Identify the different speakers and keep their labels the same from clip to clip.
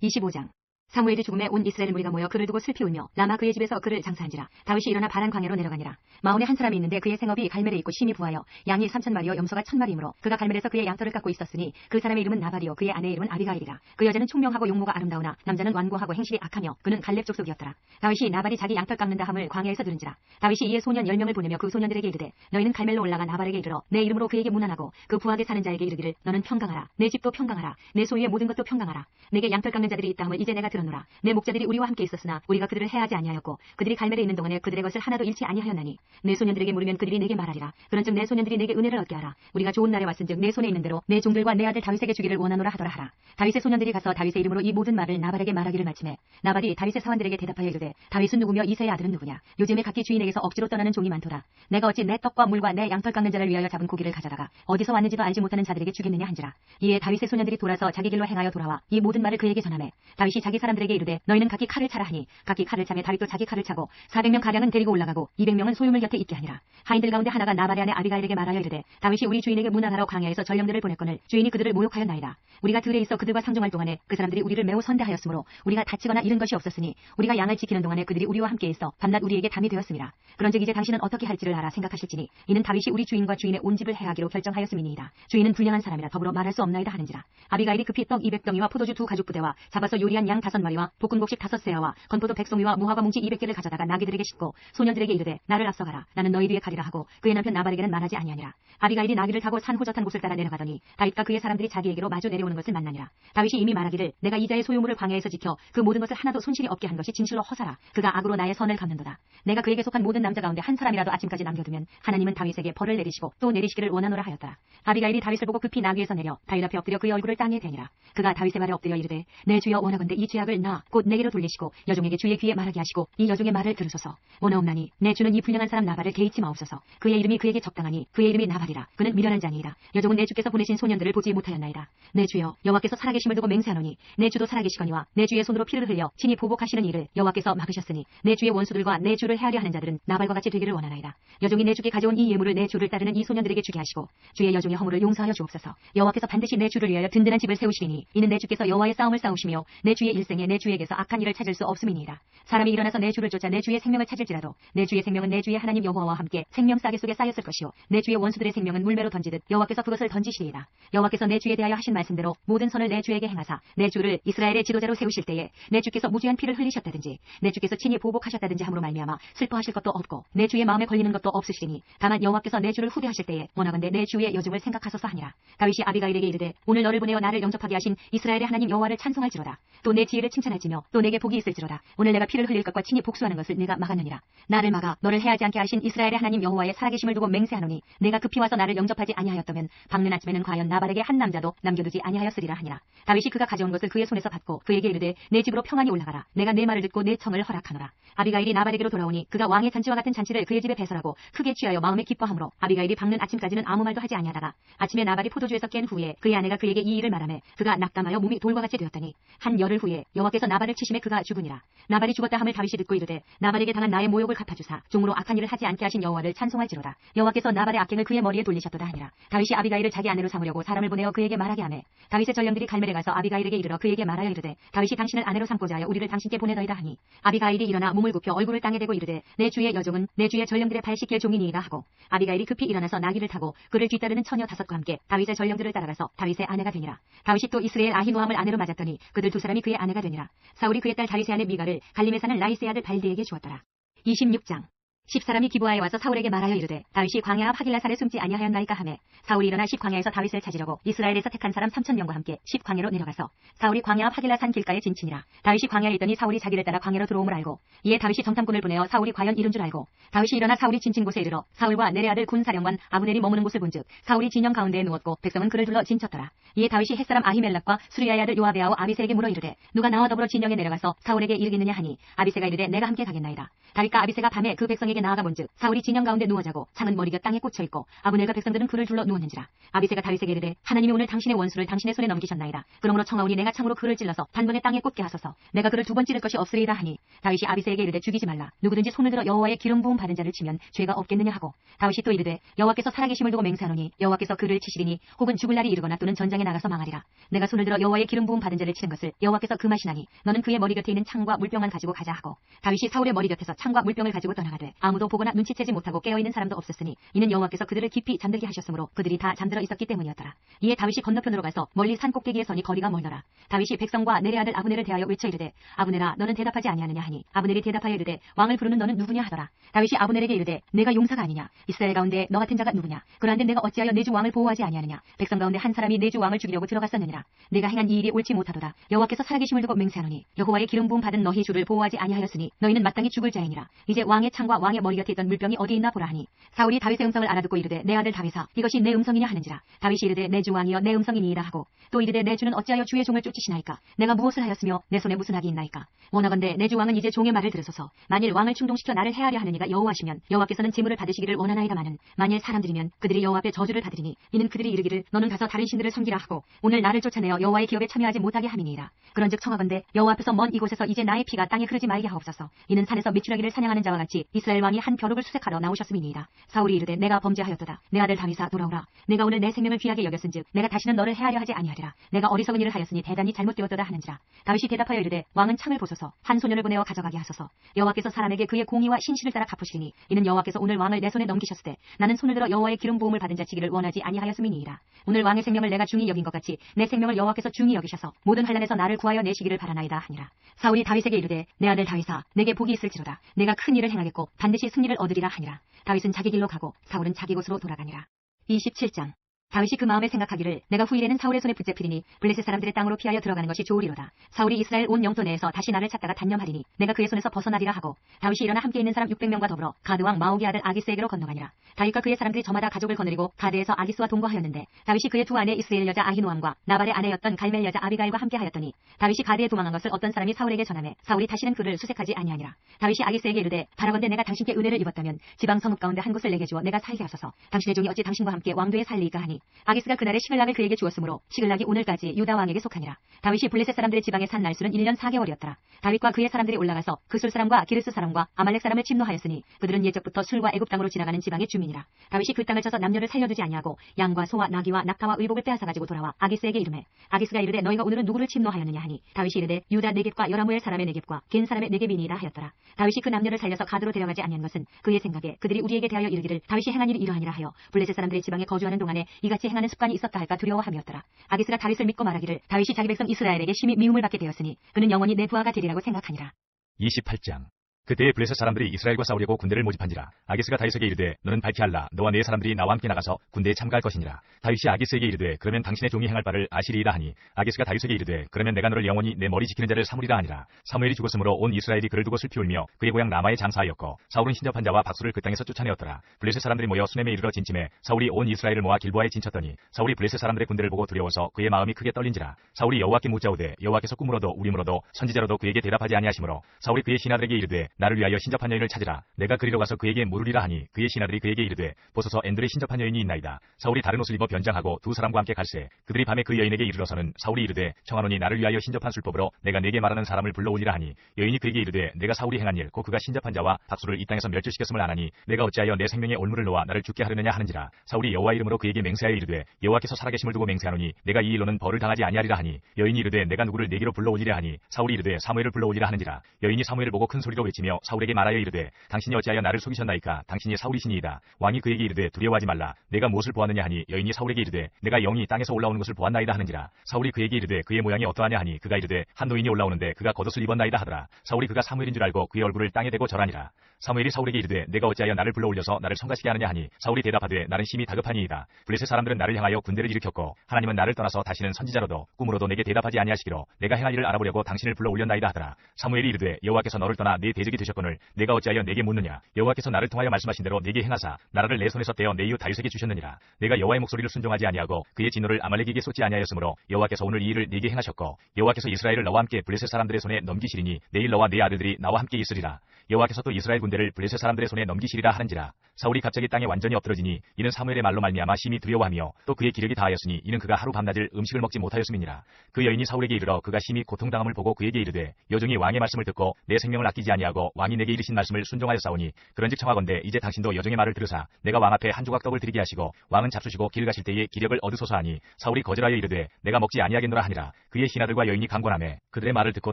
Speaker 1: 25장 사무엘이 죽음에 온 이스라엘 무리가 모여 그를 두고 슬피 울며 라마 그의 집에서 그를 장사한지라. 다윗이 일어나 바란 광야로 내려가니라. 마온에 한 사람이 있는데 그의 생업이 갈멜에 있고 심히 부하여 양이 삼천 마리요 염소가 천 마리이므로 그가 갈멜에서 그의 양털을 깎고 있었으니 그 사람의 이름은 나발이요 그의 아내의 이름은 아비가일이라. 그 여자는 총명하고 용모가 아름다우나 남자는 완고하고 행실이 악하며 그는 갈렙 족속이었더라. 다윗이 나발이 자기 양털 깎는다 함을 광야에서 들은지라. 다윗이 이에 소년 열 명을 보내며 그 소년들에게 이르되 너희는 갈멜로 올라가 나발에게 이르러 내 이름으로 그에게 문안하고 그 부하게 사는 자에게 이르기를 너는 평강하라. 내 집도 평강하라. 내 소유의 모든 것도 평강하라. 내게 양털 깎는 자들이 있다 함을 이제 내가 들 었노라. 내 목자들이 우리와 함께 있었으나 우리가 그들을 해하지 아니하였고 그들이 갈멜에 있는 동안에 그들의 것을 하나도 잃지 아니하였나니 내 소년들에게 물으면 그들이 내게 말하리라. 그런즉 내 소년들이 내게 은혜를 얻게 하라. 우리가 좋은 날에 왔은즉 내 손에 있는 대로 내 종들과 내 아들 다윗에게 주기를 원하노라 하더라 하라. 다윗의 소년들이 가서 다윗의 이름으로 이 모든 말을 나발에게 말하기를 마침에 나발이 다윗의 사환들에게 대답하여 이르되 다윗은 누구며 이세의 아들은 누구냐? 요즘에 각기 주인에게서 억지로 떠나는 종이 많도다. 내가 어찌 내 떡과 물과 내 양털 깎는 자를 위하여 잡은 고기를 가져다가 어디서 왔는지도 알지 못하는 자들에게 주겠느냐 한지라. 이에 다윗의 소년들이 돌아서 자기 길로 행하여 돌아와 이 모든 말을 그에게 전하매 다윗이 자기 사람들에게 이르되 너희는 각기 칼을 차라 하니 각기 칼을 차매 다윗도 자기 칼을 차고 400명 가량은 데리고 올라가고 200명은 소유물 곁에 있게 하니라. 하인들 가운데 하나가 나발의 아내 아비가일에게 말하여 이르되 다윗이 우리 주인에게 문안하러 광야에서 전령들을 보냈거늘 주인이 그들을 모욕하였나이다. 우리가 들에 있어 그들과 상종할 동안에 그 사람들이 우리를 매우 선대하였으므로 우리가 다치거나 잃은 것이 없었으니 우리가 양을 지키는 동안에 그들이 우리와 함께 있어 밤낮 우리에게 담이 되었습니다. 그런즉 이제 당신은 어떻게 할지를 알아 생각하실지니 이는 다윗이 우리 주인과 주인의 온 집을 해하기로 결정하였음이니이다. 주인은 불량한 사람이라 더불어 말할 수 없나이다 하는지라. 아비가일이 급히 떡 200덩이와 포도주 두 가죽 부대와 잡아서 요리한 양 다섯 마리와 볶은 곡식 다섯 세아와 건포도 백송이와 무화과 뭉치 200개를 가져다가 나귀들에게 싣고 소년들에게 이르되 나를 앞서가라. 나는 너희 뒤에 가리라 하고 그의 남편 나발에게는 말하지 아니하니라. 아비가일이 나귀를 타고 산 호젓한 곳을 따라 내려가더니 다윗과 그의 사람들이 자기에게로 마주 내려오는 것을 만나니라. 다윗이 이미 말하기를 내가 이자의 소유물을 광야에서 지켜 그 모든 것을 하나도 손실이 없게 한 것이 진실로 허사라. 그가 악으로 나의 선을 갚는도다. 내가 그에게 속한 모든 남자 가운데 한 사람이라도 아침까지 남겨두면 하나님은 다윗에게 벌을 내리시고 또 내리시기를 원하노라 하였더라. 아비가일이 다윗을 보고 급히 나귀에서 내려 다윗 앞에 엎드려 그의 얼굴을 땅에 대니라. 그가 다윗의 말에 엎드려 이르되 내 주여 원하건대 이 죄악 을 나 곧 내게로 돌리시고 여종에게 주의 귀에 말하게 하시고 이 여종의 말을 들으소서. 원하옵나니 내 주는 이 불량한 사람 나발을 개의치 마옵소서. 그의 이름이 그에게 적당하니 그의 이름이 나발이라. 그는 미련한 자니이다. 여종은 내 주께서 보내신 소년들을 보지 못하였나이다. 내 주여 여호와께서 살아계심을 두고 맹세하노니 내 주도 살아계시거니와 내 주의 손으로 피를 흘려 친히 보복하시는 일을 여호와께서 막으셨으니 내 주의 원수들과 내 주를 헤아려 하는 자들은 나발과 같이 되기를 원하나이다. 여종이 내 주께 가져온 이 예물을 내 주를 따르는 이 소년들에게 주게 하시고 주의 여종의 허물을 용서하여 주옵소서. 여호와께서 반드시 내 주를 위하여 든든한 집을 세우시리니 이는 내 주께서 여호와의 싸움을 싸우시며 내 주의 일생 에 내 주에게서 악한 일을 찾을 수 없음이니이다. 사람이 일어나서 내 주를 쫓아 내 주의 생명을 찾을지라도 내 주의 생명은 내 주의 하나님 여호와와 함께 생명 싸개 속에 쌓였을 것이요. 내 주의 원수들의 생명은 물매로 던지듯 여호와께서 그것을 던지시리이다. 여호와께서 내 주에 대하여 하신 말씀대로 모든 선을 내 주에게 행하사 내 주를 이스라엘의 지도자로 세우실 때에 내 주께서 무죄한 피를 흘리셨다든지 내 주께서 친히 보복하셨다든지 함으로 말미암아 슬퍼하실 것도 없고 내 주의 마음에 걸리는 것도 없으시니 다만 여호와께서 내 주를 후대하실 때에 원하건대 내 주의 여종을 생각하소서 하니라. 다윗이 아비가일에게 이르되 오늘 너를 보내어 나를 영접하게 하신 이스라엘의 하나님 여호와를 찬송할지로다. 또 내 지 혜를 칭찬할지며 또 내게 복이 있을지로다. 오늘 내가 피를 흘릴 것과 친히 복수하는 것을 내가 막았느니라. 나를 막아 너를 해하지 않게 하신 이스라엘의 하나님 여호와의 살아계심을 두고 맹세하노니 내가 급히 와서 나를 영접하지 아니하였다면 밝는 아침에는 과연 나발에게 한 남자도 남겨두지 아니하였으리라 하니라. 다윗이 그가 가져온 것을 그의 손에서 받고 그에게 이르되 내 집으로 평안히 올라가라. 내가 내 말을 듣고 내 청을 허락하노라 아비가일이 나발에게로 돌아오니 그가 왕의 잔치와 같은 잔치를 그의 집에 배설하고 크게 취하여 마음에 기뻐하므로 아비가일이 밝는 아침까지는 아무 말도 하지 아니하다가 아침에 나발이 포도주에서 깬 후에 그의 아내가 그에게 이 일을 말하매 그가 낙담하여 몸이 돌과 같이 되었더니 한 열흘 후에 여호와께서 나발을 치심에 그가 죽으니라. 나발이 죽었다 함을 다윗이 듣고 이르되 나발에게 당한 나의 모욕을 갚아주사 종으로 악한 일을 하지 않게 하신 여호와를 찬송할지로다. 여호와께서 나발의 악행을 그의 머리에 돌리셨도다 하니라. 다윗이 아비가일을 자기 아내로 삼으려고 사람을 보내어 그에게 말하게 하매 다윗의 전령들이 갈멜에 가서 아비가일에게 이르러 그에게 말하여 이르되 다윗이 당신을 아내로 삼고자 하여 우리를 당신께 보내더이다 하니 아비가일이 일어나 몸을 굽혀 얼굴을 땅에 대고 이르되 내 주의 여종은 내 주의 전령들의 발 씻길 종이니이다 하고 아비가일이 급히 일어나서 나귀를 타고 그를 뒤따르는 처녀 다섯과 함께 다윗의 전령들을 따라가서 다윗의 아내가 되니라. 다윗이 또 이스라엘 아히노함을 아내로 맞았더니 그들 두 사람이 그의 아내가 되니라. 사울이 그의 딸 다윗의 아내 미가를 갈림에 사는 라이스의 아들 발디에게 주었더라. 26장 십사람이 기부하에 와서 사울에게 말하여 이르되 다윗이 광야 앞 하길라산에 숨지 아니하였나이까 하매 사울이 일어나 십광야에서 다윗을 찾으려고 이스라엘에서 택한 사람 삼천 명과 함께 십광야로 내려가서 사울이 광야 앞 하길라산 길가에 진친이라. 다윗이 광야에 있더니 사울이 자기를 따라 광야로 들어옴을 알고 이에 다윗이 정탐꾼을 보내어 사울이 과연 이른 줄 알고 다윗이 일어나 사울이 진친 곳에 이르러 사울과 내레 아들 군 사령관 아브넬이 머무는 곳을 본즉 사울이 진영 가운데에 누웠고 백성은 그를 둘러 진쳤더라. 이에 다윗이 햇사람 아히멜락과 수리아의 아들 요아베아와 아비세에게 물어 이르되 누가 나와 더불어 진영에 내려가서 사울에게 이르겠느냐 하니 아비세가 이르되 내가 함께 가겠나이다. 다윗과 아비세가 밤에 그 백성에게 사울에게 나아가 본즉 사울이 진영 가운데 누워 자고 창은 머리가 땅에 꽂혀 있고 아브넬과 백성들은 그를 둘러 누웠는지라 아비새가 다윗에게 이르되 하나님이 오늘 당신의 원수를 당신의 손에 넘기셨나이다. 그러므로 청하오니 내가 창으로 그를 찔러서 단번에 땅에 꽂게 하소서. 내가 그를 두 번 찌를 것이 없으리이다 하니 다윗이 아비새에게 이르되 죽이지 말라. 누구든지 손을 들어 여호와의 기름 부음 받은 자를 치면 죄가 없겠느냐 하고 다윗이 또 이르되 여호와께서 살아계심을 두고 맹세하노니 여호와께서 그를 치시리니 혹은 죽을 날이 이르거나 또는 전장에 나가서 망하리라. 내가 손을 들어 여호와의 기름 부음 받은 자를 치는 것을 여호와께서 금하시나니 너는 그의 머리 곁에 있는 창과 물병만 가지고 가자 하고 다윗이 사울의 머리 곁에서 창과 물병을 가지고 떠나가되 아무도 보거나 눈치채지 못하고 깨어 있는 사람도 없었으니 이는 여호와께서 그들을 깊이 잠들게 하셨으므로 그들이 다 잠들어 있었기 때문이었더라. 이에 다윗이 건너편으로 가서 멀리 산 꼭대기에 서니 거리가 멀더라. 다윗이 백성과 내레 아들 아브넬을 대하여 외쳐 이르되 아브넬아 너는 대답하지 아니하느냐 하니 아브넬이 대답하여 이르되 왕을 부르는 너는 누구냐 하더라. 다윗이 아브넬에게 이르되 내가 용사가 아니냐? 이스라엘 가운데 너 같은 자가 누구냐? 그러한데 내가 어찌하여 내 주 왕을 보호하지 아니하느냐? 백성 가운데 한 사람이 내 주 왕을 죽이려고 들어갔었느니라. 내가 행한 이 일이 옳지 못하도다. 여호와께서 살아계심을 두고 맹세하노니 여호와의 기름 부음 받은 너희 주를 보호하지 아니하였으니 너희는 마땅히 죽을 자이니라. 이제 왕의 창과 왕의 머리 곁에 있던 물병이 어디 있나 보라 하니 사울이 다윗의 음성을 알아듣고 이르되 내 아들 다윗아 이것이 내 음성이냐 하는지라. 다윗이 이르되 내 주 왕이여 내 음성이니이다 하고 또 이르되 내 주는 어찌하여 주의 종을 쫓으시나이까? 내가 무엇을 하였으며 내 손에 무슨 악이 있나이까? 원하건대 내 주 왕은 이제 종의 말을 들으소서. 만일 왕을 충동시켜 나를 해하려 하는 이가 여호와시면 여호와께서는 재물을 받으시기를 원하나이다마는 만일 사람들이면 그들이 여호와 앞에 저주를 받으리니 이는 그들이 이르기를 너는 가서 다른 신들을 섬기라 하고 오늘 나를 쫓아내어 여호와의 기업에 참여하지 못하게 함이니이다 그런즉 청하건대 여호와 앞에서 먼 이곳에서 이제 나의 피가 땅에 흐르지 말게 하옵소서. 이는 산에서 미추라기를 사냥하는 자와 같이 이스라엘 왕이 한 벼룩을 수색하러 나오셨음이니이다. 사울이 이르되 내가 범죄하였도다. 내 아들 다윗아 돌아오라. 내가 오늘 내 생명을 귀하게 여겼은즉 내가 다시는 너를 해하려 하지 아니하리라. 내가 어리석은 일을 하였으니 대단히 잘못되었도다 하는지라. 다윗이 대답하여 이르되 왕은 창을 보소서. 한 소년을 보내어 가져가게 하소서. 여호와께서 사람에게 그의 공의와 신실을 따라 갚으시리니 이는 여호와께서 오늘 왕을 내 손에 넘기셨을 때 나는 손을 들어 여호와의 기름 부음을 받은 자치기를 원하지 아니하였음이니이다 오늘 왕의 생명을 내가 중히 여긴 것 같이 내 생명을 여호와께서 중히 여기셔서 모든 환란에서 나를 구하여 내시기를 바라나이다 하니라. 사울이 다윗에게 이르되 내 아들 다윗아 내게 복이 있을지로다. 내가 큰 일을 행하겠고 반드시 승리를 얻으리라 하니라. 다윗은 자기 길로 가고 사울은 자기 곳으로 돌아가니라. 27장 다윗이 그 마음에 생각하기를 내가 후일에는 사울의 손에 붙잡히리니 블레셋 사람들의 땅으로 피하여 들어가는 것이 좋으리로다. 사울이 이스라엘 온 영토 내에서 다시 나를 찾다가 단념하리니 내가 그의 손에서 벗어나리라 하고 다윗이 일어나 함께 있는 사람 600명과 더불어 가드 왕 마옥의 아들 아기스에게로 건너가니라. 다윗과 그의 사람들이 저마다 가족을 거느리고 가드에서 아기스와 동거하였는데 다윗이 그의 두 아내 이스라엘 여자 아히노암과 나발의 아내였던 갈멜 여자 아비가일과 함께 하였더니 다윗이 가드에 도망한 것을 어떤 사람이 사울에게 전하매 사울이 다시는 그를 수색하지 아니하니라. 다윗이 아기스에게 이르되 바라건대 내가 당신께 은혜를 입었다면 지방 성읍 가운데 한 곳을 내게 주어 내가 살게 하소서. 당신의 종이 어찌 당신과 함께 왕도에 살리이까 하니 아기스가 그날에 시글락을 그에게 주었으므로 시글락이 오늘까지 유다 왕에게 속하니라. 다윗이 블레셋 사람들의 지방에 산 날수는 1년 4개월이었더라. 다윗과 그의 사람들이 올라가서 그술 사람과 기르스 사람과 아말렉 사람을 침노하였으니 그들은 예적부터 술과 애굽 땅으로 지나가는 지방의 주민이라. 다윗이 그 땅을 쳐서 남녀를 살려두지 아니하고 양과 소와 나귀와 낙타와 의복을 빼앗아 가지고 돌아와 아기스에게 이르매 아기스가 이르되 너희가 오늘은 누구를 침노하였느냐 하니 다윗이 이르되 유다 네겝과 여라무엘 사람의 네겝과 겐 사람의 네겝이니라 하였더라. 다윗이 그 남녀를 살려서 가드로 데려가지 아니한 것은 그의 생각에 그들이 우리에게 대하여 이르기를 다윗이 행한 일이 이러하니라 하여 블레셋 사람들의 지방에 거주하는 동안에 이같이 행하는 습관이 있었다 할까 두려워함이었더라. 아기스가 다윗을 믿고 말하기를 다윗이 자기 백성 이스라엘에게 심히 미움을 받게 되었으니 그는 영원히 내 부하가 되리라고 생각하니라.
Speaker 2: 28장 그때에 블레셋 사람들이 이스라엘과 싸우려고 군대를 모집한지라. 아기스가 다윗에게 이르되 너는 밝히 알라. 너와 네 사람들이 나와 함께 나가서 군대에 참가할 것이니라. 다윗이 아기스에게 이르되 그러면 당신의 종이 행할 바를 아시리이다 하니. 아기스가 다윗에게 이르되 그러면 내가 너를 영원히 내 머리 지키는 자를 삼으리라 하니라. 사무엘이 죽었으므로 온 이스라엘이 그를 두고 슬피 울며 그의 고향 라마에 장사하였고 사울은 신접한 자와 박수를 그 땅에서 쫓아내었더라. 블레셋 사람들이 모여 수넴에 이르러 진침해 사울이 온 이스라엘을 모아 길보아에 진쳤더니 사울이 블레셋 사람들의 군대를 보고 두려워서 그의 마음이 크게 떨린지라. 사울이 여호와께 묻자오되 여호와께서 꿈으로도 우림으로도 선지자로도 그에게 대답하지 아니하시므로. 사울이 그의 신하들에게 이르되 나를 위하여 신접한 여인을 찾으라. 내가 그리로 가서 그에게 물으리라 하니 그의 신하들이 그에게 이르되 보소서 엔들의 신접한 여인이 있나이다. 사울이 다른 옷을 입어 변장하고 두 사람과 함께 갈새. 그들이 밤에 그 여인에게 이르러서는 사울이 이르되 청하노니 나를 위하여 신접한 술법으로 내가 내게 말하는 사람을 불러오리라 하니 여인이 그에게 이르되 내가 사울이 행한 일 곧 그가 신접한 자와 박수를 이 땅에서 멸절시켰음을 아나니 내가 어찌하여 내 생명의 올무를 놓아 나를 죽게 하려느냐 하는지라. 사울이 여호와 이름으로 그에게 맹세하여 이르되 여호와께서 살아계심을 두고 맹세하노니 내가 이 일로는 벌을 당하지 아니하리라 하니 여인이 이르되 내가 누구를 내게로 불러오리라 하니 사울이 이르되 사무엘을 불러오리라 하는지라. 여인이 사무엘을 보고 큰 소리로 외치며 사울에게 말하여 이르되 당신이 어찌하여 나를 속이셨나이까? 당신이 사울이시니이다. 왕이 그에게 이르되 두려워하지 말라. 내가 무엇을 보았느냐 하니 여인이 사울에게 이르되 내가 영이 땅에서 올라오는 것을 보았나이다 하는지라. 사울이 그에게 이르되 그의 모양이 어떠하냐 하니 그가 이르되 한 노인이 올라오는데 그가 겉옷을 입었나이다 하더라. 사울이 그가 사무엘인 줄 알고 그의 얼굴을 땅에 대고 절하니라 사무엘이 사울에게 이르되 내가 어찌하여 나를 불러 올려서 나를 성가시게 하느냐 하니 사울이 대답하되 나는 심히 다급하니이다. 블레셋 사람들은 나를 향하여 군대를 일으켰고 하나님은 나를 떠나서 다시는 선지자로도 꿈으로도 내게 대답하지 아니하시기로 내가 행할 일을 알아보려고 당신을 불러 올렸나이다 하더라. 사무엘이 이르되 여호와께서 너를 떠나 네 대적이 되셨거늘 내가 어찌하여 내게 묻느냐? 여호와께서 나를 통하여 말씀하신 대로 내게 행하사. 나라를 내 손에서 떼어 내 이웃 다윗에게 주셨느니라. 내가 여호와의 목소리를 순종하지 아니하고 그의 진노를 아말렉에게 쏟지 아니하였으므로 여호와께서 오늘 이 일을 네게 행하셨고 여호와께서 이스라엘을 너와 함께 블레셋 사람들의 손에 넘기시리니 내일 너와 네 아들들이 나와 함께 있으리라 여호와께서 또 이스라엘 군대를 블레셋 사람들의 손에 넘기시리라 하는지라 사울이 갑자기 땅에 완전히 엎드러지니 이는 사무엘의 말로 말미암아 심히 두려워하며 또 그의 기력이 다하였으니 이는 그가 하루 밤낮을 음식을 먹지 못하였음이니라. 그 여인이 사울에게 이르러 그가 심히 고통당함을 보고 그에게 이르되 여종이 왕의 말씀을 듣고 내 생명을 아끼지 아니하고 왕이 내게 이르신 말씀을 순종하였사오니 그런즉 청하건대 이제 당신도 여종의 말을 들으사 내가 왕 앞에 한 조각 떡을 드리게 하시고 왕은 잡수시고 길 가실 때에 기력을 얻으소서 하니 사울이 거절하여 이르되 내가 먹지 아니하겠노라 하니라. 그의 신하들과 여인이 강권하매 그들의 말을 듣고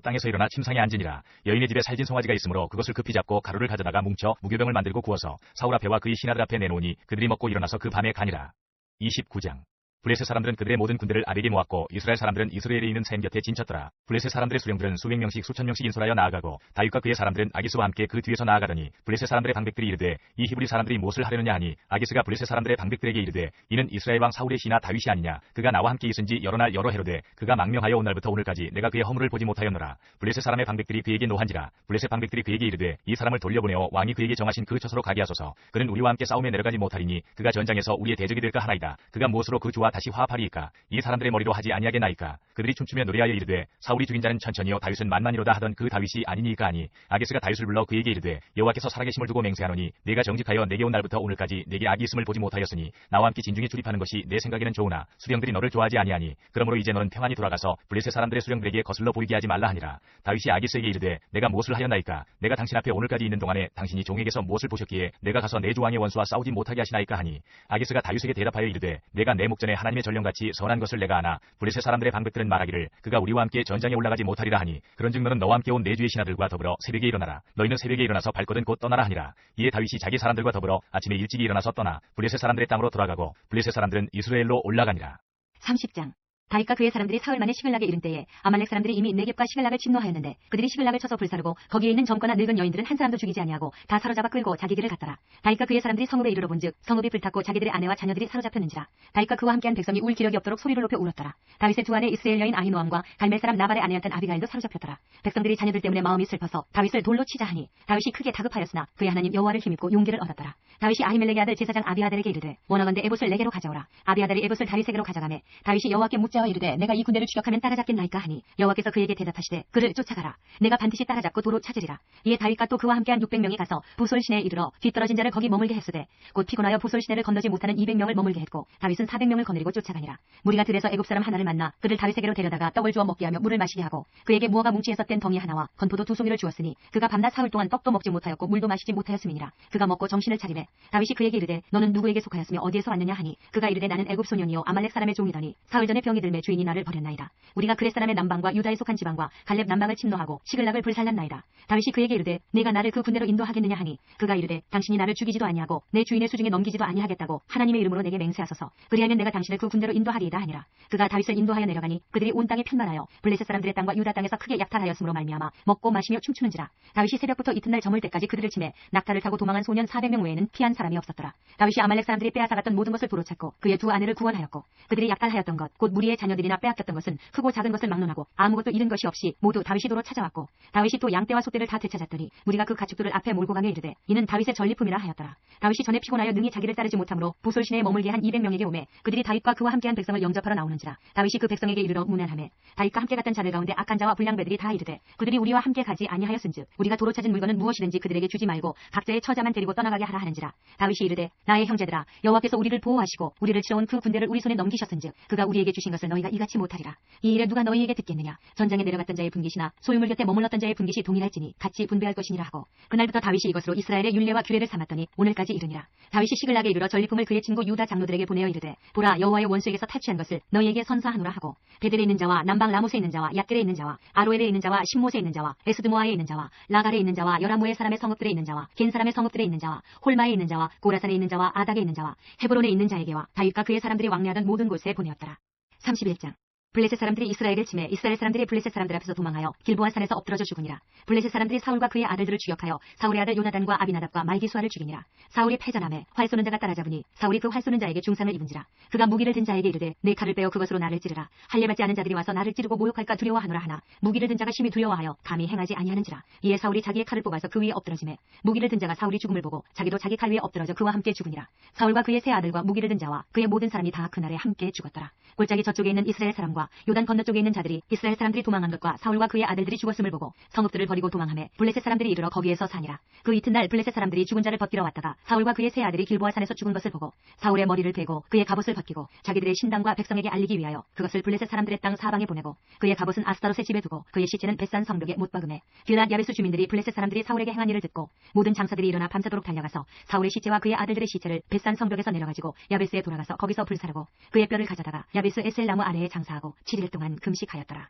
Speaker 2: 땅에서 일어나 침상에 앉으니라. 여인의 집에 살진 송아지가 있으므로 그것을 급히 잡고 가루를 가져다가 뭉쳐 무교병을 만들고 구워서 사울 앞에와 그의 신하들 앞에 내놓으니 그들이 먹고 일어나서 그 밤에 가니라. 29장 블레셋 사람들은 그들의 모든 군대를 아벡에 모았고 이스라엘 사람들은 이스라엘에 있는 샘 곁에 진쳤더라. 블레셋 사람들의 수령들은 수백 명씩 수천 명씩 인솔하여 나아가고 다윗과 그의 사람들은 아기스와 함께 그 뒤에서 나아가더니 블레셋 사람들의 방백들이 이르되 이 히브리 사람들이 무엇을 하려느냐 하니 아기스가 블레셋 사람들의 방백들에게 이르되 이는 이스라엘 왕 사울의 신하 다윗이 아니냐 그가 나와 함께 있은지 여러 날 여러 해로 되 그가 망명하여 온 날부터 오늘까지 내가 그의 허물을 보지 못하였노라. 블레셋 사람의 방백들이 그에게 노한지라 블레셋 방백들이 그에게 이르되 이 사람을 돌려보내어 왕이 그에게 정하신 그 처소로 가게 하소서 그는 우리와 함께 싸움에 내려가지 못하리니 그가 전장에서 우리의 대적이 될까 하나이다. 그가 무엇으로 그 주와 다시 화합하리이까? 이 사람들의 머리로 하지 아니하겠나이까? 그들이 춤추며 노래하여 이르되 사울이 죽인 자는 천천히요 다윗은 만만이로다 하던 그 다윗이 아니니까 하니 아게스가 다윗을 불러 그에게 이르되 여호와께서 살아계심을 두고 맹세하노니 내가 정직하여 내게 온 날부터 오늘까지 내게 악이 있음을 보지 못하였으니 나와 함께 진중에 출입하는 것이 내 생각에는 좋으나 수령들이 너를 좋아하지 아니하니 그러므로 이제 너는 평안히 돌아가서 블레셋 사람들의 수령들에게 거슬러 보이게 하지 말라 하니라. 다윗이 아기스에게 이르되 내가 무엇을 하였나이까? 내가 당신 앞에 오늘까지 있는 동안에 당신이 종에게서 무엇을 보셨기에 내가 가서 내 조왕의 원수와 싸우지 못하게 하시나이까 하니? 아기스가 다윗에게 대답하여 이르되 내가 내 목전에 하나님의 전령같이 선한 것을 내가 아나 블레셋 사람들의 방백들은 말하기를 그가 우리와 함께 전장에 올라가지 못하리라 하니 그런즉 너는 너와 함께 온 내 주의 신하들과 더불어 새벽에 일어나라. 너희는 새벽에 일어나서 발거든 곧 떠나라 하니라. 이에 다윗이 자기 사람들과 더불어 아침에 일찍이 일어나서 떠나 블레셋 사람들의 땅으로 돌아가고 블레셋 사람들은 이스라엘로 올라가니라.
Speaker 1: 30장 다윗과 그의 사람들이 사흘 만에 시글락에 이른 때에 아말렉 사람들이 이미 네겝과 시글락을 침노하였는데 그들이 시글락을 쳐서 불사르고 거기에 있는 젊거나 늙은 여인들은 한 사람도 죽이지 아니하고 다 사로잡아 끌고 자기 길을 갔더라. 다윗과 그의 사람들이 성읍에 이르러 본즉 성읍이 불탔고 자기들의 아내와 자녀들이 사로잡혔는지라 다윗과 그와 함께한 백성이 울 기력이 없도록 소리를 높여 울었더라. 다윗의 두 아내 이스라엘 여인 아히노암과 갈멜 사람 나발의 아내였던 아비가일도 사로잡혔더라. 백성들이 자녀들 때문에 마음이 슬퍼서 다윗을 돌로 치자 하니 다윗이 크게 다급하였으나 그의 하나님 여호와를 힘입고 용기를 얻었더라. 다윗이 아히멜렉의 아들 제사장 아비아델에게 이르되 원하건대 에봇을 내게로 가져오라. 아비아델이 에봇을 다윗에게로 가져가매 다윗이 여호와께 묻 자와 이르되 내가 이 군대를 추격하면 따라잡겠나이까 하니 여호와께서 그에게 대답하시되 그를 쫓아가라. 내가 반드시 따라잡고 도로 찾으리라. 이에 다윗과 또 그와 함께한 600명이 가서 부솔 시내에 이르러 뒤떨어진 자를 거기 머물게 했으되 곧 피곤하여 부솔 시내를 건너지 못하는 200명을 머물게 했고 다윗은 400명을 거느리고 쫓아가니라. 무리가 들에서 애굽 사람 하나를 만나 그를 다윗에게로 데려다가 떡을 주어 먹게 하며 물을 마시게 하고 그에게 무화과 뭉치에서 뗀 덩이 하나와 건포도 두 송이를 주었으니 그가 밤낮 사흘 동안 떡도 먹지 못하였고 물도 마시지 못하였음이니라. 그가 먹고 정신을 차리매 다윗이 그에게 이르되 너는 누구에게 속하였으며 어디에서 왔느냐 하니 그가 이르되 나는 애굽 소년이요 아말렉 사람의 종이더니 사흘 전에 병이 들매 주인이 나를 버렸나이다. 우리가 그렛 사람의 남방과 유다에 속한 지방과 갈렙 남방을 침노하고 시글락을 불살랐나이다. 다윗이 그에게 이르되 네가 나를 그 군대로 인도하겠느냐 하니 그가 이르되 당신이 나를 죽이지도 아니하고 내 주인의 수중에 넘기지도 아니하겠다고 하나님의 이름으로 내게 맹세하소서. 그리하면 내가 당신을 그 군대로 인도하리이다 하니라. 그가 다윗을 인도하여 내려가니 그들이 온 땅에 편만하여 블레셋 사람들의 땅과 유다 땅에서 크게 약탈하였으므로 말미암아 먹고 마시며 춤추는지라. 다윗이 새벽부터 이튿날 저물 때까지 그들을 치매 낙타를 타고 도망한 소년 400명 외에는 피한 사람이 없었더라. 다윗이 아말렉 사람들이 빼앗아갔던 모든 것을 도로 찾고 그의 두 아내를 구원하였고 그들이 약탈하였던 것 곧 무리의 자녀들이나 빼앗겼던 것은 크고 작은 것을 막론하고 아무것도 잃은 것이 없이 모두 다윗이 도로 찾아왔고 다윗이 또 양떼와 소떼를 다 되찾았더니 무리가 그 가축들을 앞에 몰고 가며 이르되 이는 다윗의 전리품이라 하였더라. 다윗이 전에 피곤하여 능히 자기를 따르지 못하므로 부솔 시내에 머물게 한 200명에게 오매 그들이 다윗과 그와 함께한 백성을 영접하러 나오는지라 다윗이 그 백성에게 이르러 문안하매 다윗과 함께 갔던 자들 가운데 악한 자와 불량배들이 다 이르되 그들이 우리와 함께 가지 아니하였은즉 우리가 도로 찾은 물건은 무엇이든지 그들에게 주지 말고 각자의 처자만 데리고 떠나가게 하라 하는지라 다윗이 이르되 나의 형제들아 여호와께서 우리를 보호하시고 우리를 치러온 그 군대를 우리 손에 넘기셨은즉 그가 우리에게 주신 것을 너희가 이같이 못하리라 이 일에 누가 너희에게 듣겠느냐 전장에 내려갔던 자의 분깃이나 소유물 곁에 머물렀던 자의 분깃이 동일할지니 같이 분배할 것이니라 하고 그날부터 다윗이 이것으로 이스라엘의 율례와 규례를 삼았더니 오늘까지 이르니라 다윗이 시글락에 이르러 전리품을 그의 친구 유다 장로들에게 보내어 이르되 보라 여호와의 원수에게서 탈취한 것을 너희에게 선사하노라 하고 베델에 있는 자와 남방 라모스에 있는 자와 얏들에 있는 자와 아로엘에 있는 자와 신못에 있는 자와 에스드모아에 있는 자와 라갈에 있는 자와 여라무의 사람의 성읍들에 있는 자와 겐 사람의 성읍들에 있는 자와 홀마에 있는 자와 고라산에 있는 자와 아닥에 있는 자와 헤브론에 있는 자에게와 다윗과 그의 사람들이 왕래하던 모든 곳에 보내었더라 31장 블레셋 사람들이 이스라엘을 침해 이스라엘 사람들이 블레셋 사람들 앞에서 도망하여 길보아 산에서 엎드러져 죽으니라. 블레셋 사람들이 사울과 그의 아들들을 추격하여 사울의 아들 요나단과 아비나답과 말기수아를 죽이니라. 사울이 패전함에 활 쏘는 자가 따라잡으니 사울이 그 활 쏘는 자에게 중상을 입은지라. 그가 무기를 든 자에게 이르되 내 칼을 빼어 그것으로 나를 찌르라. 할례 받지 않은 자들이 와서 나를 찌르고 모욕할까 두려워하노라 하나 무기를 든 자가 심히 두려워하여 감히 행하지 아니하는지라. 이에 사울이 자기의 칼을 뽑아서 그 위에 엎드러지매 무기를 든 자가 사울이 죽음을 보고 자기도 자기 칼 위에 엎드러져 그와 함께 죽으니라. 사울과 그의 세 아들과 무기를 든 자와 그의 모든 사람이 다 그날에 함께 죽었더라. 골짜기 저쪽에 있는 이스라엘 사람과 요단 건너쪽에 있는 자들이 이스라엘 사람들이 도망한 것과 사울과 그의 아들들이 죽었음을 보고 성읍들을 버리고 도망함에 블레셋 사람들이 이르러 거기에서 사니라. 그 이튿날 블레셋 사람들이 죽은 자를 벗기러 왔다가 사울과 그의 세 아들이 길보아 산에서 죽은 것을 보고 사울의 머리를 베고 그의 갑옷을 벗기고 자기들의 신당과 백성에게 알리기 위하여 그것을 블레셋 사람들의 땅 사방에 보내고 그의 갑옷은 아스타롯의 집에 두고 그의 시체는 벳산 성벽에 못 박음해 길랏 야베스 주민들이 블레셋 사람들이 사울에게 행한 일을 듣고 모든 장사들이 일어나 밤새도록 달려가서 사울의 시체와 그의 아들들의 시체를 벳산 성벽에서 내려가지고 야베스에 돌아가서 거기서 불사르고 그의 뼈를 가져다가 야베 스 에셀 나무 아래에 장사하고 7일 동안 금식하였더라.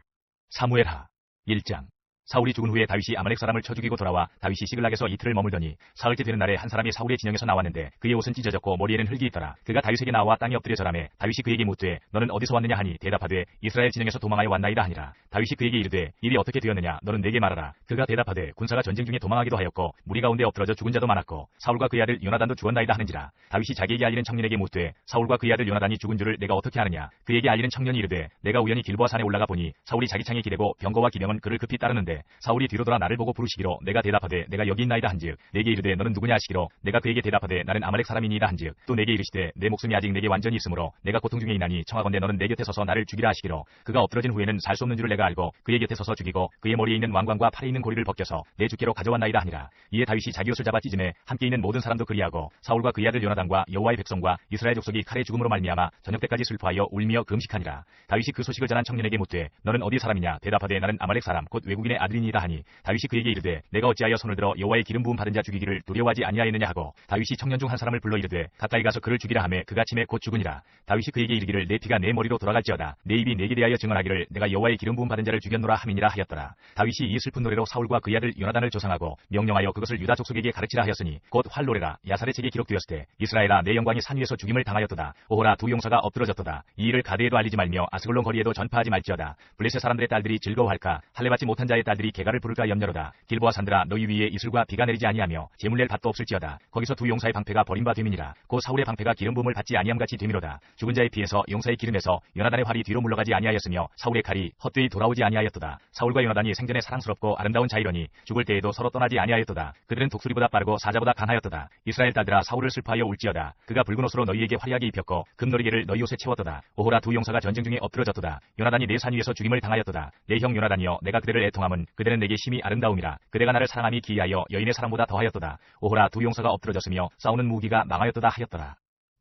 Speaker 2: 사무엘하 1장 사울이 죽은 후에 다윗이 아말렉 사람을 쳐 죽이고 돌아와 다윗이 시글락에서 이틀을 머물더니 사흘째 되는 날에 한 사람이 사울의 진영에서 나왔는데 그의 옷은 찢어졌고 머리에는 흙이 있더라. 그가 다윗에게 나와 땅에 엎드려 절하매 다윗이 그에게 묻되 너는 어디서 왔느냐 하니 대답하되 이스라엘 진영에서 도망하여 왔나이다 하니라. 다윗이 그에게 이르되 일이 어떻게 되었느냐? 너는 내게 말하라. 그가 대답하되 군사가 전쟁 중에 도망하기도 하였고 무리 가운데 엎드러져 죽은 자도 많았고 사울과 그의 아들 요나단도 죽었나이다 하는지라. 다윗이 자기에게 알리는 청년에게 묻되 사울과 그의 아들 요나단이 죽은 줄을 내가 어떻게 아느냐? 그에게 알리는 청년이 이르되 내가 우연히 길보아 산에 올라가 보니 사울이 자기 창에 기대고 병거와 기병은 그를 급히 따르는데 사울이 뒤로 돌아 나를 보고 부르시기로 내가 대답하되 내가 여기 있나이다 한즉 내게 이르되 너는 누구냐 하시기로 내가 그에게 대답하되 나는 아말렉 사람이니이다 한즉 또 내게 이르시되 내 목숨이 아직 내게 완전히 있으므로 내가 고통 중에 있나니 청하건대 너는 내 곁에 서서 나를 죽이라 하시기로 그가 엎드러진 후에는 살 수 없는 줄을 내가 알고 그의 곁에 서서 죽이고 그의 머리에 있는 왕관과 팔에 있는 고리를 벗겨서 내 주께로 가져왔나이다 하니라. 이에 다윗이 자기 옷을 잡아 찢음에 함께 있는 모든 사람도 그리하고 사울과 그의 아들 요나단과 여호와의 백성과 이스라엘 족속이 칼의 죽음으로 말미암아 저녁 때까지 슬퍼하여 울며 금식하니라. 다윗이 그 소식을 전한 청년에게 묻되 너는 어디 사람이냐? 대답하되 나는 아말렉 사람 곧 외국인의 아들이니이다 하니 다윗이 그에게 이르되 내가 어찌하여 손을 들어 여호와의 기름 부음 받은 자 죽이기를 두려워하지 아니하였느냐 하고 다윗이 청년 중 한 사람을 불러 이르되 가까이 가서 그를 죽이라 하매 그가 침에 곧 죽으니라. 다윗이 그에게 이르기를 내 피가 내 머리로 돌아갈지어다. 내 입이 내게 대하여 증언하기를 내가 여호와의 기름 부음 받은 자를 죽였노라 함이니라 하였더라. 다윗이 이 슬픈 노래로 사울과 그의 아들 요나단을 조상하고 명령하여 그것을 유다 족속에게 가르치라 하였으니 곧 활 노래라. 야살의 책에 기록되었을 때 이스라엘아 내 영광이 산 위에서 죽임을 당하였도다. 오호라 두 용사가 엎드러졌도다. 이 일을 가드에도 알리지 말며 아스글론 거리에도 전파하지 말지어다. 블레셋 사람들의 딸들이 즐거워할까? 할례받지 못한 자의 딸 들이 개가를 부를까 염려로다. 길보아 산들아 너희 위에 이슬과 비가 내리지 아니하며 재물 낼 밭도 없을지어다. 거기서 두 용사의 방패가 버림바 됨이니라. 고 사울의 방패가 기름 부음을 받지 아니함같이 됨이로다. 죽은 자의 피에서 용사의 기름에서 요나단의 활이 뒤로 물러가지 아니하였으며 사울의 칼이 헛되이 돌아오지 아니하였도다. 사울과 요나단이 생전에 사랑스럽고 아름다운 자이러니 죽을 때에도 서로 떠나지 아니하였도다. 그들은 독수리보다 빠르고 사자보다 강하였도다. 이스라엘 딸들아 사울을 슬퍼하여 울지어다. 그가 붉은 옷으로 너희에게 화려하게 입혔고 금너리개를 너희 옷에 채웠도다. 오호라 두 용사가 전쟁 중에 엎드러졌도다. 요나단이 내 산 위에서 죽임을 당하였도다. 내 형 요나단이여 내가 그들을 애통함은 그들은 내게 심히 아름다움이라. 그대가 나를 사랑함이 기이하여 여인의 사랑보다 더하였도다. 오호라 두 용사가 엎드러졌으며 싸우는 무기가 망하였도다 하였더라.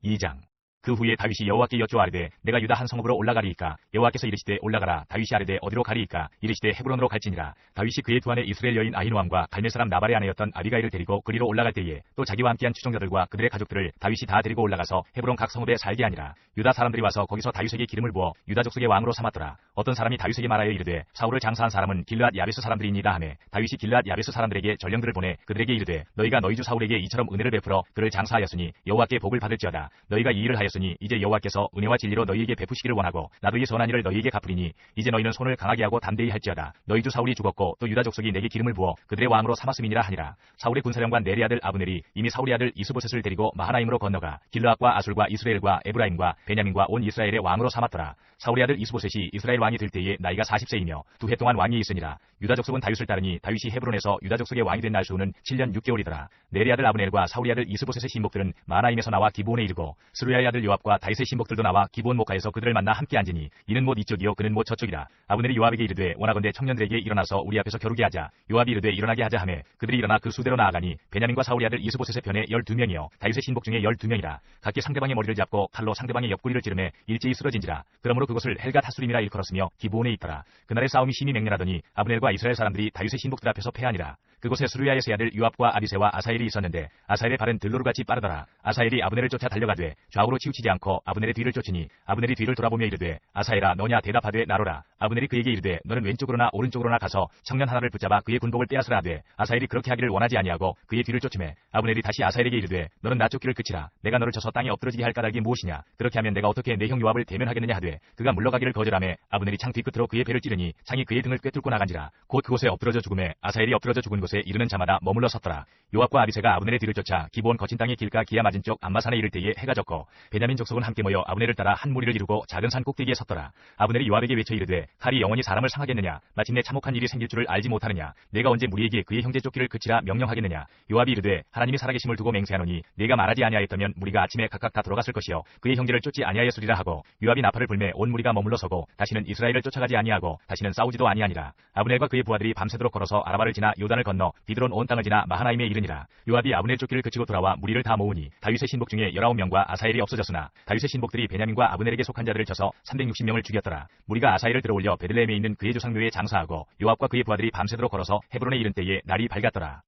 Speaker 2: 2장 그 후에 다윗이 여호와께 여쭈아르되 내가 유다 한 성읍으로 올라가리이까? 여호와께서 이르시되 올라가라. 다윗이 아르되 어디로 가리이까? 이르시되 헤브론으로 갈지니라. 다윗이 그의 두 아내 이스라엘 여인 아히노함과 갈멜 사람 나발의 아내였던 아비가일을 데리고 그리로 올라갈 때에 또 자기와 함께한 추종자들과 그들의 가족들을 다윗이 다 데리고 올라가서 헤브론 각 성읍에 살게 하니라. 유다 사람들이 와서 거기서 다윗에게 기름을 부어 유다 족속의 왕으로 삼았더라. 어떤 사람이 다윗에게 말하여 이르되 사울을 장사한 사람은 길르앗 야베스 사람들이니이다 하매 다윗이 길르앗 야베스 사람들에게 전령들을 보내 그들에게 이르되 너희가 너희 주 사울에게 이처럼 은혜를 베풀어 그를 장사하였으니 여호와께 복을 받을지어다. 너희가 이 일을 하 였으니 이제 여호와께서 은혜와 진리로 너희에게 베푸시기를 원하고 나도 이 선한 일을 너희에게 갚으리니 이제 너희는 손을 강하게 하고 담대히 할지어다. 너희 주 사울이 죽었고 또 유다 족속이 내게 기름을 부어 그들의 왕으로 삼았음이니라 하니라. 사울의 군사령관 네리 아들 아브넬이 이미 사울의 아들 이스보셋을 데리고 마하나임으로 건너가 길르앗과 아술과 이스라엘과 에브라임과 베냐민과 온 이스라엘의 왕으로 삼았더라. 사울의 아들 이스보셋이 이스라엘 왕이 될 때에 나이가 40세이며 두 해 동안 왕이 있으니라. 유다 족속은 다윗을 따르니 다윗이 헤브론에서 유다 족속의 왕이 된 날 수는 7년 6개월이더라. 네리 아들 아브넬과 사울의 아들 이스보셋의 신복들은 마하나임에서 나와 기브온에 이르고 스루야의 아들 요압과 다윗의 신복들도 나와 기브온 목가에서 그들을 만나 함께 앉으니 이는 못 이쪽이요 그는 못 저쪽이라. 아브넬이 요압에게 이르되 원하건대 청년들에게 일어나서 우리 앞에서 겨루게 하자. 요압이 이르되 일어나게 하자 하매 그들이 일어나 그 수대로 나아가니 베냐민과 사울의 아들 이스보셋의 편에 12명이요 다윗의 신복 중에 12명이라. 각기 상대방의 머리를 잡고 칼로 상대방의 옆구리를 찌르매 일제히 쓰러진지라. 그러므로 그것을 헬가 타수림이라 일컬었으며 기브온에 있더라. 그날의 싸움이 심히 맹렬하더니 아브넬과 이스라엘 사람들이 다윗의 신복들 앞에서 패하니라 그곳에 수르야의 세 아들 유압과 아비세와 아사엘이 있었는데 아사엘의 발은 들로르같이 빠르더라. 아사엘이 아브넬을 쫓아 달려가되 좌우로 치우치지 않고 아브넬의 뒤를 쫓으니 아브넬이 뒤를 돌아보며 이르되 아사엘아 너냐 대답하되 나로라. 아브넬이 그에게 이르되 너는 왼쪽으로나 오른쪽으로나 가서 청년 하나를 붙잡아 그의 군복을 빼앗으라 하되 아사엘이 그렇게 하기를 원하지 아니하고 그의 뒤를 쫓음에 아브넬이 다시 아사엘에게 이르되 너는 나 쫓기를 그치라. 내가 너를 쳐서 땅에 엎드러지게 할 까닭이 무엇이냐? 그렇게 하면 내가 어떻게 내 형 요압을 대면하겠느냐 하되 그가 물러가기를 거절하며 아브넬이 창 뒤끝으로 그의 배를 찌르니 창이 그의 등을 꿰뚫고 나간지라 곧 그곳에 엎드러져 죽음에 아사엘이 엎드러져 죽은 곳을 곳에 이르는 자마다 머물러 섰더라. 요압과 아비세가 아브넬의 뒤를 쫓아 기본 거친 땅의 길가 기아 맞은 쪽 안마산에 이를 때에 해가 졌고 베냐민 족속은 함께 모여 아브넬을 따라 한 무리를 이루고 작은 산 꼭대기에 섰더라. 아브넬이 요압에게 외쳐 이르되 칼이 영원히 사람을 상하겠느냐? 마침내 참혹한 일이 생길 줄을 알지 못하느냐? 내가 언제 무리에게 그의 형제 쫓기를 그치라 명령하겠느냐? 요압이 이르되 하나님이 살아계심을 두고 맹세하노니 내가 말하지 아니하였다면 무리가 아침에 각각 다 돌아갔을 것이요. 그의 형제를 쫓지 아니하였으리라 하고 요압이 나팔을 불매 온 무리가 머물러 서고 다시는 이스라엘을 쫓아가지 아니하고 다시는 싸우지도 아니하니라. 아브넬과 그의 부하들이 밤새도록 걸어서 아라바를 지나 요단을 건너 비드론 온 땅을 지나 마하나임에 이르니라. 요압이 아브넬 쫓기를 그치고 돌아와 무리를 다 모으니 다윗의 신복 중에 19명과 아사엘이 없어졌으나 다윗의 신복들이 베냐민과 아브넬에게 속한 자들을 쳐서 360명을 죽였더라. 무리가 아사엘을 들어올려 베들레헴에 있는 그의 조상묘에 장사하고 요압과 그의 부하들이 밤새도록 걸어서 헤브론에 이른 때에 날이 밝았더라.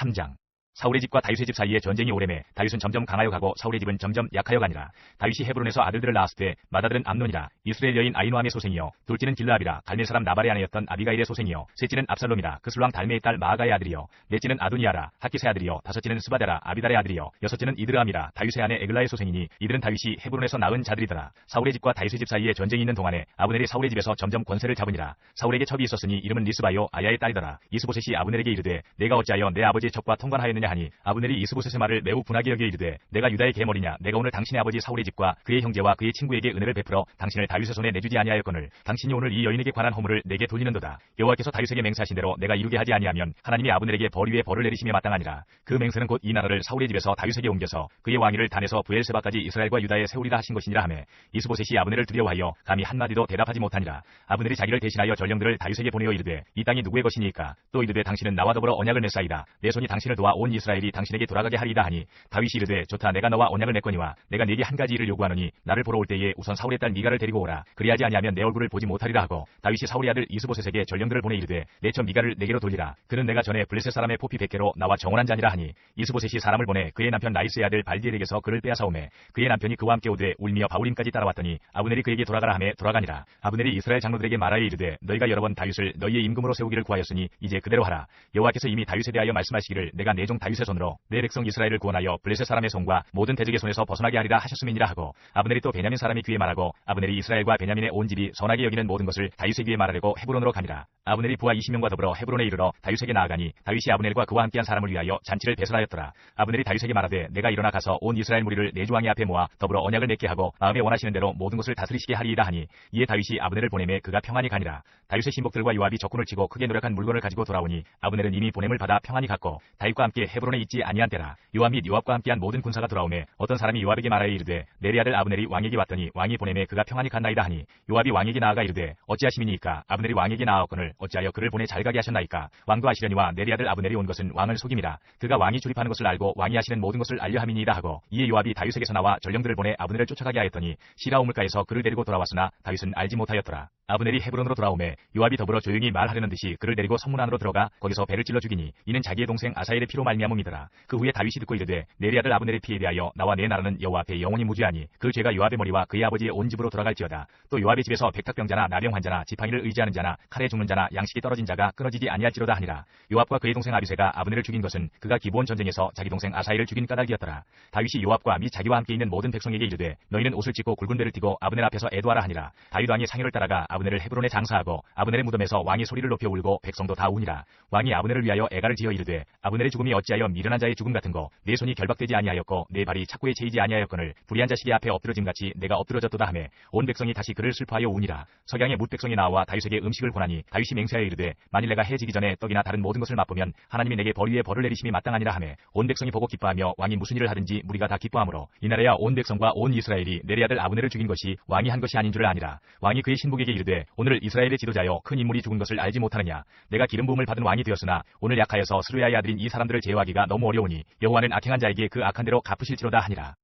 Speaker 2: 3장 사울의 집과 다윗의 집 사이에 전쟁이 오래매 다윗은 점점 강하여 가고 사울의 집은 점점 약하여 가니라. 다윗이 헤브론에서 아들들을 낳았을 때 맏아들은 암논이라. 이스라엘 여인 아이노함의 소생이요. 둘째는 길라압이라. 갈멜 사람 나발의 아내였던 아비가일의 소생이요. 셋째는 압살롬이라. 그 술왕 달메의 딸 마아가의 아들이요. 넷째는 아도니아라. 하키스의 아들이요. 다섯째는 스바데라. 아비달의 아들이요. 여섯째는 이드라함이라. 다윗의 아내 에글라의 소생이니 이들은 다윗이 헤브론에서 낳은 자들이더라. 사울의 집과 다윗의 집 사이에 전쟁이 있는 동안에 아브넬이 사울의 집에서 점점 권세를 잡으니라. 사울에게 첩이 있었으니 이름은 리스바요. 아야의 딸이더라. 이스보셋이 아브넬에게 이르되 내가 어찌하여 내 아버지의 첩과 통관하였느냐 하니 아브넬이 이스보셋의 말을 매우 분하게 여겨 이르되 내가 유다의 계머리냐? 내가 오늘 당신의 아버지 사울의 집과 그의 형제와 그의 친구에게 은혜를 베풀어 당신을 다윗의 손에 내주지 아니하였거늘 당신이 오늘 이 여인에게 관한 허물을 내게 돌리는도다. 여호와께서 다윗에게 맹세하신 대로 내가 이루게 하지 아니하면 하나님이 아브넬에게 벌 위에 벌을 내리심에 마땅하니라. 그 맹세는 곧 이 나라를 사울의 집에서 다윗에게 옮겨서 그의 왕위를 단에서 부엘세바까지 이스라엘과 유다에 세우리라 하신 것이니라 하매 이스보셋이 아브넬을 두려워하여 감히 한마디도 대답하지 못하니라. 아브넬이 자기를 대신하여 전령들을 다윗에게 보내어 이르되 이 땅이 누구의 것이니까? 또 이르되 당신은 나와 더불어 언약을 맺사이다. 내 손이 당신을 도와 온 이스라엘이 당신에게 돌아가게 하리이다 하니 다윗이 이르되 좋다 내가 너와 언약을 맺거니와 내가 네게 한 가지 일을 요구하노니 나를 보러 올 때에 우선 사울의 딸 미가를 데리고 오라. 그리하지 아니하면 내 얼굴을 보지 못하리라 하고 다윗이 사울의 아들 이스보셋에게 전령들을 보내 이르되 내처 미가를 내게로 돌리라. 그는 내가 전에 블레셋 사람의 포피 백개로 나와 정원한 자니라 하니 이스보셋이 사람을 보내 그의 남편 나이스의 아들 발디엘에게서 그를 빼앗아오매 그의 남편이 그와 함께 오되 울며 바울임까지 따라왔더니 아브넬이 그에게 돌아가라 하매 돌아가니라. 아브넬이 이스라엘 장로들에게 말하여 이르되 너희가 여러 번 다윗을 너희의 임금으로 세우기를 구하였으니 이제 그대로 하라. 여호와께서 이미 다윗에 대하여 말씀하시기를 내가 내종 다 윗의 손으로 내 백성 이스라엘을 구원하여 블레셋 사람의 손과 모든 대적의 손에서 벗어나게 하리라 하셨음이니라 하고 아브넬이 또 베냐민 사람의 귀에 말하고 아브넬이 이스라엘과 베냐민의 온 집이 선하게 여기는 모든 것을 다윗의 귀에 말하려고 헤브론으로 가니라. 아브넬이 부하 20명과 더불어 헤브론에 이르러 다윗에게 나아가니 다윗이 아브넬과 그와 함께한 사람을 위하여 잔치를 배설하였더라. 아브넬이 다윗에게 말하되 내가 일어나 가서 온 이스라엘 무리를 내 주왕의 앞에 모아 더불어 언약을 맺게 하고 마음에 원하시는 대로 모든 것을 다스리시게 하리이다 하니 이에 다윗이 아브넬을 보내매 그가 평안히 가니라. 다윗의 신복들과 요압이 적군을 치고 크게 노력한 물건을 가지고 돌아오니 아브넬은 이미 보냄을 받아 평안히 갔고 다윗과 함께 헤브론에 있지 아니한 때라 요압 및 요압과 함께한 모든 군사가 돌아오매 어떤 사람이 요압에게 말하여 이르되 내리 아들 아브넬이 왕에게 왔더니 왕이 보내매 그가 평안히 갔나이다 하니 요압이 왕에게 나아가 이르되 어찌하심이니까? 아브넬이 왕에게 나아왔거늘 어찌하여 그를 보내 잘 가게 하셨나이까? 왕도 아시려니와 내리 아들 아브넬이 온 것은 왕을 속임이라. 그가 왕이 출입하는 것을 알고 왕이 하시는 모든 것을 알려 함이니이다 하고 이에 요압이 다윗에게서 나와 전령들을 보내 아브넬을 쫓아가게 하였더니 시라 우물가에서 그를 데리고 돌아왔으나 다윗은 알지 못하였더라. 아브넬이 헤브론으로 돌아오매 요압이 더불어 조용히 말하려는 듯이 그를 데리고 성문 안으로 들어가 거기서 배를 찔러 죽이니 이는 자기의 동생 아사엘의 피로 말 미암음이더라. 그 후에 다윗이 듣고 이르되 내리 아들 아브넬의 피에 대하여 나와 내 나라는 여호와 앞에 영원히 무죄하니 그 죄가 요압의 머리와 그의 아버지의 온 집으로 돌아갈지어다. 또 요압의 집에서 백탁병자나 나병 환자나 지팡이를 의지하는 자나 칼에 죽는 자나 양식이 떨어진 자가 끊어지지 아니할지로다 하니라. 요압과 그의 동생 아비세가 아브넬을 죽인 것은 그가 기브온 전쟁에서 자기 동생 아사엘을 죽인 까닭이었더라. 다윗이 요압과 및 자기와 함께 있는 모든 백성에게 이르되 너희는 옷을 찢고 굵은 배를 띠고 아브넬 앞에서 애도하라 하니라. 다윗 왕이 상유를 따라가 아브넬을 헤브론에 장사하고 아브넬의 무덤에서 왕이 소리를 높여 울고 백성도 다 우니라. 왕이 아브넬을 위하여 애가를 지어 이르되 아브넬의 죽음이 어찌 하여 미련한 자의 죽음 같은 거 내 손이 결박되지 아니하였고 내 발이 착고에 채이지 아니하였거늘 불의한 자식의 앞에 엎드러짐 같이 내가 엎드러졌도다 하매 온 백성이 다시 그를 슬퍼하여 우니라. 석양의 뭇 백성이 나와 다윗에게 음식을 권하니 다윗이 맹세하여 이르되 만일 내가 해지기 전에 떡이나 다른 모든 것을 맛보면 하나님이 내게 벌 위에 벌을 내리심이 마땅하니라 하매 온 백성이 보고 기뻐하며 왕이 무슨 일을 하든지 무리가 다 기뻐하므로 이날에야 온 백성과 온 이스라엘이 내리 아들 아브넬을 죽인 것이 왕이 한 것이 아닌 줄을 아니라 왕이 그의 신복에게 이르되 오늘 이스라엘의 지도자여 큰 인물이 죽은 것을 알지 못하느냐 내가 기름 부음을 받은 왕이 되었으나 오늘 약하여서 스루야의 아들인 이 사람들을 제어하기가 너무 어려우니 여호와는 악행한 자에게 그 악한 대로 갚으실지로다 하니라